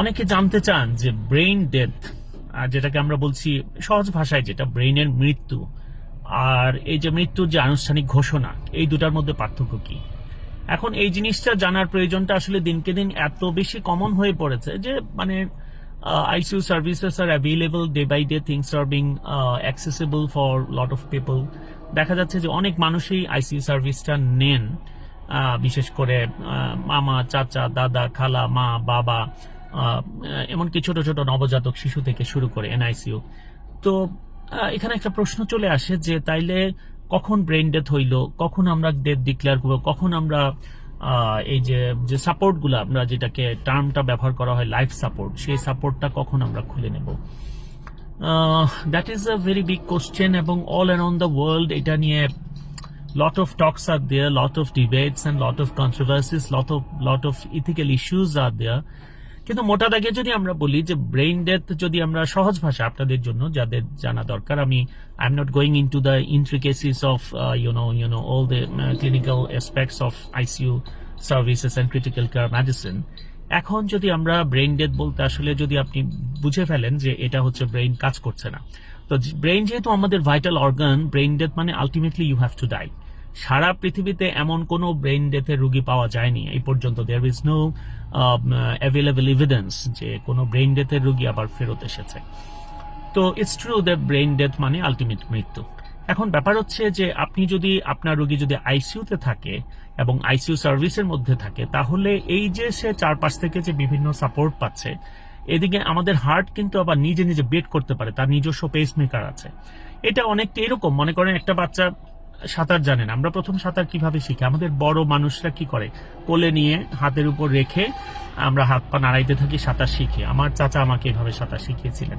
অনেকে জানতে চান যে ব্রেইন ডেথ আর যেটাকে আমরা বলছি সহজ ভাষায় যেটা ব্রেইনের মৃত্যু, আর এই যে মৃত্যুর যে আনুষ্ঠানিক ঘোষণা, এই দুটার মধ্যে পার্থক্য কি? এখন এই জিনিসটা জানার প্রয়োজনটা আসলে দিনকে দিন এত বেশি কমন হয়ে পড়েছে যে মানে ICU services are available day by day things are being accessible for lot of people দেখা যাচ্ছে যে অনেক মানুষই আইসিউ সার্ভিসটা নেন বিশেষ করে মামা, চাচা, দাদা, খালা, মা, বাবা। এমনকি ছোট ছোট নবজাতক শিশু থেকে শুরু করে এনআইসিইউ তো এখানে একটা প্রশ্ন চলে আসে যে তাইলে কখন ব্রেন ডেথ হইল কখন আমরা ডেথ ডিক্লেয়ার করব কখন আমরা এই যে যে সাপোর্টগুলো আমরা যেটাকে টার্মটা ব্যবহার করা হয় লাইফ সাপোর্ট সেই সাপোর্টটা কখন আমরা খুলে নেব that is a very big question এবং অল অ্যারাউন্ড দ্য ওয়ার্ল্ড এটা নিয়ে lot of talks are there, lot of debates and lot of controversies, lot of lot of ethical issues are there. কিন্তু মোটা দাগে যদি আমরা বলি যে ব্রেইন ডেথ যদি আমরা সহজ ভাষা আপনাদের জন্য, যাদের জানা দরকার, আমি I am not going into the intricacies of you know you know all the clinical aspects of ICU services and critical care medicine এখন যদি আমরা ব্রেইন ডেথ বলতে আসলে যদি আপনি বুঝে ফেলেন যে এটা হচ্ছে ব্রেইন কাজ করছে না। তো ব্রেইন যেহেতু আমাদের ভাইটাল অর্গান ব্রেইন ডেথ মানে ultimately you have to die সারা পৃথিবীতে এমন কোনো ব্রেইন ডেথের রুগী পাওয়া যায়নি। এই পর্যন্ত there is no available evidence যে কোনো ব্রেইন ডেথের রুগী আবার ফেরত এসেছে। তো it's true the brain death মানে আলটিমেট মৃত্যু। এখন ব্যাপার হচ্ছে যে আপনি যদি, আপনার রোগী যদি আইসিইউতে থাকে এবং আইসিইউ সার্ভিসের মধ্যে থাকে, তাহলে এই যে সে চারপাশ থেকে যে বিভিন্ন সাপোর্ট পাচ্ছে, এদিকে আমাদের হার্ট কিন্তু আবার নিজে নিজে বেট করতে পারে, তার নিজস্ব পেস মেকার আছে। এটা অনেকটা এরকম, মনে করেন একটা বাচ্চা সাঁতার জানেন। আমরা প্রথম সাঁতার কীভাবে শিখি? আমাদের বড় মানুষরা কি করে? কোলে নিয়ে হাতের উপর রেখে আমরা হাত পা নাড়াইতে থাকি, সাঁতার শিখি। আমার চাচা আমাকে এভাবে সাঁতার শিখিয়েছিলেন।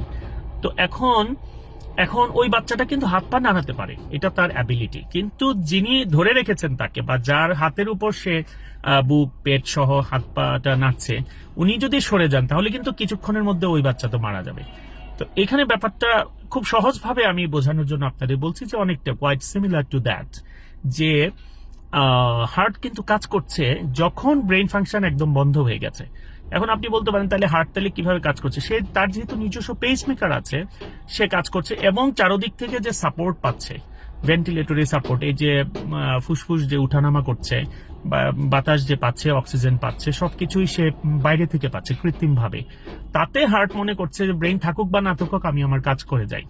তো এখন এখন ওই বাচ্চাটা কিন্তু হাত পা নাড়াতে পারে। এটা তার অ্যাবিলিটি কিন্তু যিনি ধরে রেখেছেন তাকে বা যার হাতের উপর সে বুক, পেট সহ হাত পাটা নাড়ছে, উনি যদি সরে যান, তাহলে কিন্তু কিছুক্ষণের মধ্যে ওই বাচ্চা তো মারা যাবে। তো এখানে ব্যাপারটা খুব সহজভাবে আমি বোঝানোর জন্য আপনাদের বলছি যে অনেকটা কোয়াইট সিমিলার টু দ্যাট যে হার্ট কিন্তু কাজ করছে যখন ব্রেন ফাংশন একদম বন্ধ হয়ে গেছে। এখন আপনি বলতে পারেন তাহলে হার্ট তাহলে কীভাবে কাজ করছে? সে, তার যেহেতু নিজস্ব পেস মেকার আছে, সে কাজ করছে এবং চারোদিক থেকে যে সাপোর্ট পাচ্ছে ভেন্টিলেটরি সাপোর্ট এই যে ফুসফুস যে উঠানামা করছে বাতাস যে পাচ্ছে অক্সিজেন পাচ্ছে, সবকিছুই সে বাইরে থেকে পাচ্ছে কৃত্রিম ভাবে তাতে হার্ট মনে করছে যে ব্রেন থাকুক বা না থাকুক, আমি আমার কাজ করে যাই।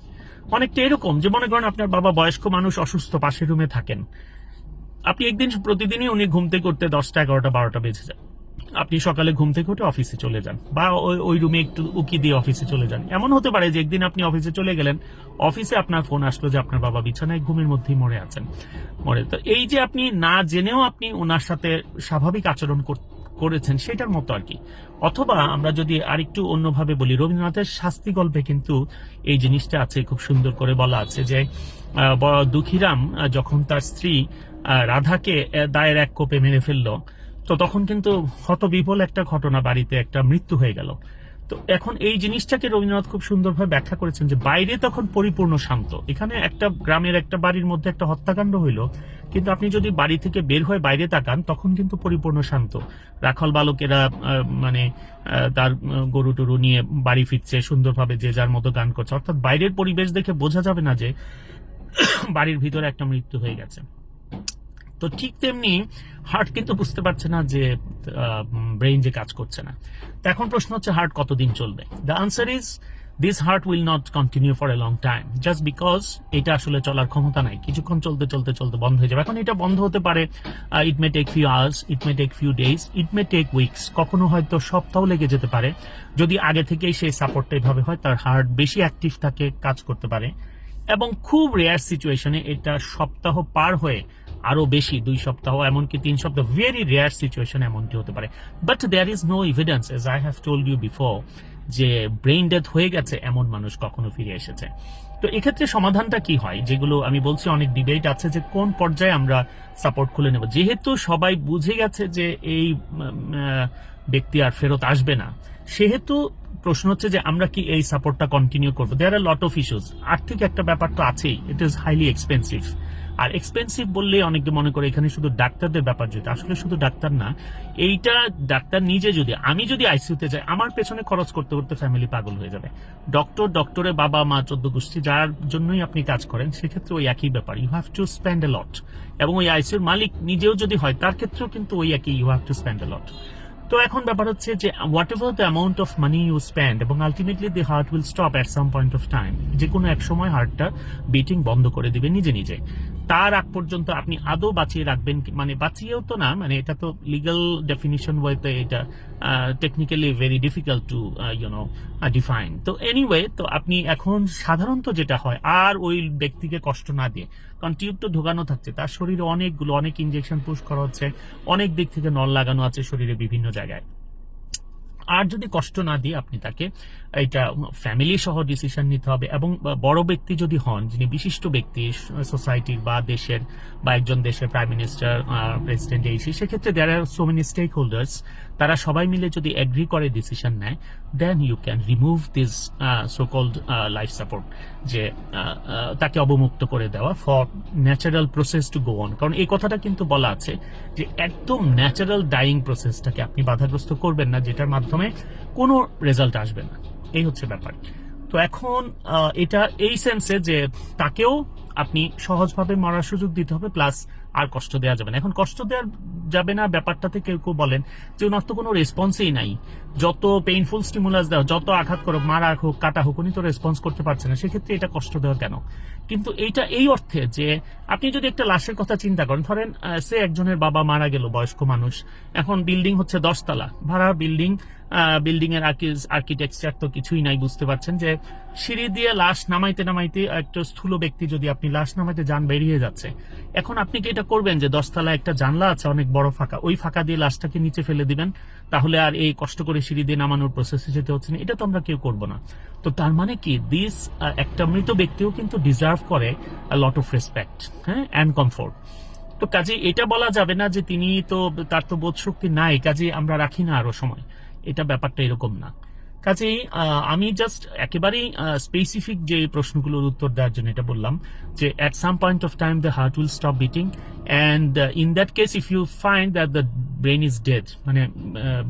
অনেকটা এরকম যে মনে করেন আপনার বাবা বয়স্ক মানুষ অসুস্থ, পাশের রুমে থাকেন। আপনি একদিন প্রতিদিনই উনি ঘুমতে উঠতে দশটা, এগারোটা, বারোটা বেজে যায়। আপনি সকালে ঘুম থেকে উঠে অফিসে চলে যান বা ওই- রুমে একটু উকি দিয়ে অফিসে চলে যান। এমন হতে পারে যে একদিন আপনি অফিসে চলে গেলেন অফিসে আপনার ফোন আসলো যে আপনার বাবা বিছানায় ঘুমের মধ্যেই মরে আছেন, মরে। তো এই যে আপনি না জেনেও আপনি ওনার সাথে স্বাভাবিক আচরণ কর- করেছেন সেটার মতো আর কি। অথবা আমরা যদি আরেকটু অন্যভাবে বলি, রবীন্দ্রনাথের শাস্তি গল্পে কিন্তু এই জিনিসটা আছে, খুব সুন্দর করে বলা আছে যে দুঃখীরাম যখন তার স্ত্রী রাধাকে দায়ের এক কোপে মেরে ফেলল তো তখন কিন্তু হত বিপল একটা ঘটনা বাড়িতে একটা মৃত্যু হয়ে গেল। তো এখন এই জিনিসটাকে রবীন্দ্রনাথ খুব সুন্দরভাবে ব্যাখ্যা করেছেন যে বাইরে তখন পরিপূর্ণ শান্ত। এখানে একটা গ্রামের একটা বাড়ির মধ্যে একটা হত্যাকাণ্ড হইল, কিন্তু আপনি যদি বাড়ি থেকে বের হয়ে বাইরে তাকান, তখন কিন্তু পরিপূর্ণ শান্ত। রাখাল বালকেরা মানে তার গরু টরু নিয়ে বাড়ি ফিরছে সুন্দরভাবে যে যার মতো গান করছে। অর্থাৎ বাইরের পরিবেশ দেখে বোঝা যাবে না যে বাড়ির ভিতরে একটা মৃত্যু হয়ে গেছে। তো ঠিক তেমনি হার্ট কিন্তু বুঝতে পারছে না যে ব্রেইন যে কাজ করছে না। তো এখন প্রশ্ন হচ্ছে হার্ট কতদিন চলবে? The answer is this heart will not continue for a long time just because এটা আসলে চলার ক্ষমতা নাই। কিছুক্ষণ চলতে চলতে চলতে বন্ধ হয়ে যাবে। এখন এটা বন্ধ হতে পারে it may take few hours it may take few days it may take weeks কখনো হয়তো সপ্তাহ লেগে যেতে পারে। যদি আগে থেকেই সেই সাপোর্টটা এভাবে হয়, তার হার্ট বেশি অ্যাক্টিভ থাকে, কাজ করতে পারে। এবং খুব রেয়ার সিচুয়েশনে এটা সপ্তাহ পার হয়ে আরও বেশি দুই সপ্তাহ, এমনকি তিন সপ্তাহ। ভেরি রেয়ার সিচুয়েশন এমনটি হতে পারে। But there is no evidence as I have told you before যে ব্রেইন ডেথ হয়ে গেছে এমন মানুষ কখনো ফিরে এসেছে। তো এক্ষেত্রে সমাধানটা কি হয়? যেগুলো আমি বলছি, অনেক ডিবেট আছে যে কোন পর্যায়ে আমরা সাপোর্ট খুলে নেব। যেহেতু সবাই বুঝে গেছে যে এই ব্যক্তি আর ফেরত আসবে না, সেহেতু প্রশ্ন হচ্ছে যে আমরা কি এই সাপোর্টটা কন্টিনিউ করব? There are lot of issues আর্থিক একটা ব্যাপার তো আছেই। ইট ইজ হাইলি এক্সপেন্সিভ আর এক্সপেন্সিভ বললে অনেকে মনে করে এখানে শুধু ডাক্তারদের ব্যাপার যেটা আসলে শুধু ডাক্তার না, এইটা ডাক্তার নিজে যদি, আমি যদি আইসিইউতে যাই, আমার পেছনে খরচ করতে করতে ফ্যামিলি পাগল হয়ে যাবে। ডক্টর ডক্টরের বাবা মা চোদ্দ গোষ্ঠী যার জন্যই আপনি কাজ করেন, সেক্ষেত্রে ওই একই ব্যাপার। You have to spend a lot এবং ওই আইসিউর মালিক নিজেও যদি হয়, তার ক্ষেত্রেও কিন্তু ওই একই you have to spend a lot তো এখন ব্যাপার হচ্ছে যে whatever the amount of money you spend এবং ultimately the heart will stop at some point of time যে কোনো এক সময় হার্টটা বিটিং বন্ধ করে দিবে নিজে নিজে। তার আগ পর্যন্ত আপনি আদৌ বাঁচিয়ে রাখবেন মানে বাঁচিয়েও তো না মানে এটা তো লিগাল ডেফিনিশন ওয়েতে এটা technically very difficult to you know define তো এনিওয়ে তো আপনি এখন সাধারণত যেটা হয়, আর ওই ব্যক্তিকে কষ্ট না দিয়ে, কারণ টিউব তো ঢোকানো থাকছে, তার শরীরে অনেকগুলো, অনেক ইনজেকশন পুশ করা হচ্ছে, অনেক দিক থেকে নল লাগানো আছে, শরীরে বিভিন্ন জায়গায়। আর যদি কষ্ট না দিয়ে আপনি তাকে এটা ফ্যামিলি সহ ডিসিশন নিতে হবে এবং বড় ব্যক্তি যদি হন, যিনি বিশিষ্ট ব্যক্তি সোসাইটির বা দেশের বা একজন দেশের প্রাইম মিনিস্টার প্রেসিডেন্ট এই সেক্ষেত্রে there are so many stakeholders তারা সবাই মিলে যদি এগ্রি করে ডিসিশন নেয় then you can remove this so called life support যে আহ, আহ, তাকে অবমুক্ত করে দেওয়া for natural process to go on কারণ এই কথাটা কিন্তু বলা আছে যে একদম ন্যাচারাল ডাইং প্রসেসটাকে আপনি বাধাগ্রস্ত করবেন না যেটার মাধ্যমে কোনো রেজাল্ট আসবে না। এই হচ্ছে ব্যাপার। তো এখন এটা এই সেন্সে যে তাকেও আপনি সহজভাবে মরার সুযোগ দিতে হবে প্লাস আর কষ্ট দেওয়া যাবে না। এখন কষ্ট দেওয়া যাবে না, ব্যাপারটাতে কেউ কেউ বলেন যে ওনার তো কোনো রেসপন্সই নাই। যত পেইনফুল স্টিমুলাস দেওয়া যত আঘাত করো মারা হোক, কাটা হোক, উনি তো রেসপন্স করতে পারছে না। সেক্ষেত্রে এটা কষ্ট দেওয়া কেন? কিন্তু এইটা এই অর্থে যে আপনি যদি একটা লাশের কথা চিন্তা করেন, ধরেন সে একজনের বাবা মারা গেল, বয়স্ক মানুষ। এখন বিল্ডিং হচ্ছে দশতলা। ভাড়া বিল্ডিং বিল্ডিং এর আর্কিটেকচার তো কিছুই নাই, বুঝতে পারছেন যে সিঁড়ি দিয়ে লাশ নামাইতে নামাইতে একটা স্থূল ব্যক্তি যদি আপনি লাশ নামাইতে যান, বেরিয়ে যাচ্ছে। এখন আপনি কি এটা করবেন যে দশতলা একটা জানলা আছে, অনেক বড় ফাঁকা, ওই ফাঁকা দিয়ে লাশটাকে নিচে ফেলে দিবেন? তাহলে আর এই কষ্ট করে সিঁড়ি দিয়ে নামানোর প্রসেসে যেতে হচ্ছে না। এটা তো আমরা কেউ করব না। তো তার মানে কি দিস একটা মৃত ব্যক্তিও কিন্তু ডিজার্ভ করে লট অফ রেসপেক্ট হ্যাঁ অ্যান্ড কমফোর্ট তো কাজে এটা বলা যাবে না যে তিনি তো, তার তো বোধ শক্তি নাই, কাজে আমরা রাখি না আরও সময়। এটা ব্যাপারটা এরকম না। কাজেই আমি জাস্ট একেবারেই স্পেসিফিক যে প্রশ্নগুলোর উত্তর দেওয়ার জন্য এটা বললাম, যে at some point of time the heart will stop beating and in that case if you find that the brain is death মানে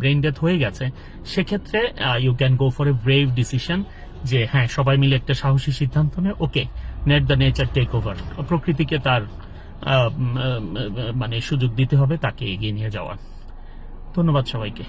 ব্রেন ডেথ হয়ে গেছে, সেক্ষেত্রে you can go for a brave decision যে হ্যাঁ সবাই মিলে একটা সাহসী সিদ্ধান্ত নেয় okay let the nature take over প্রকৃতিকে তার মানে সুযোগ দিতে হবে, তাকে এগিয়ে নিয়ে যাওয়ার। ধন্যবাদ সবাইকে।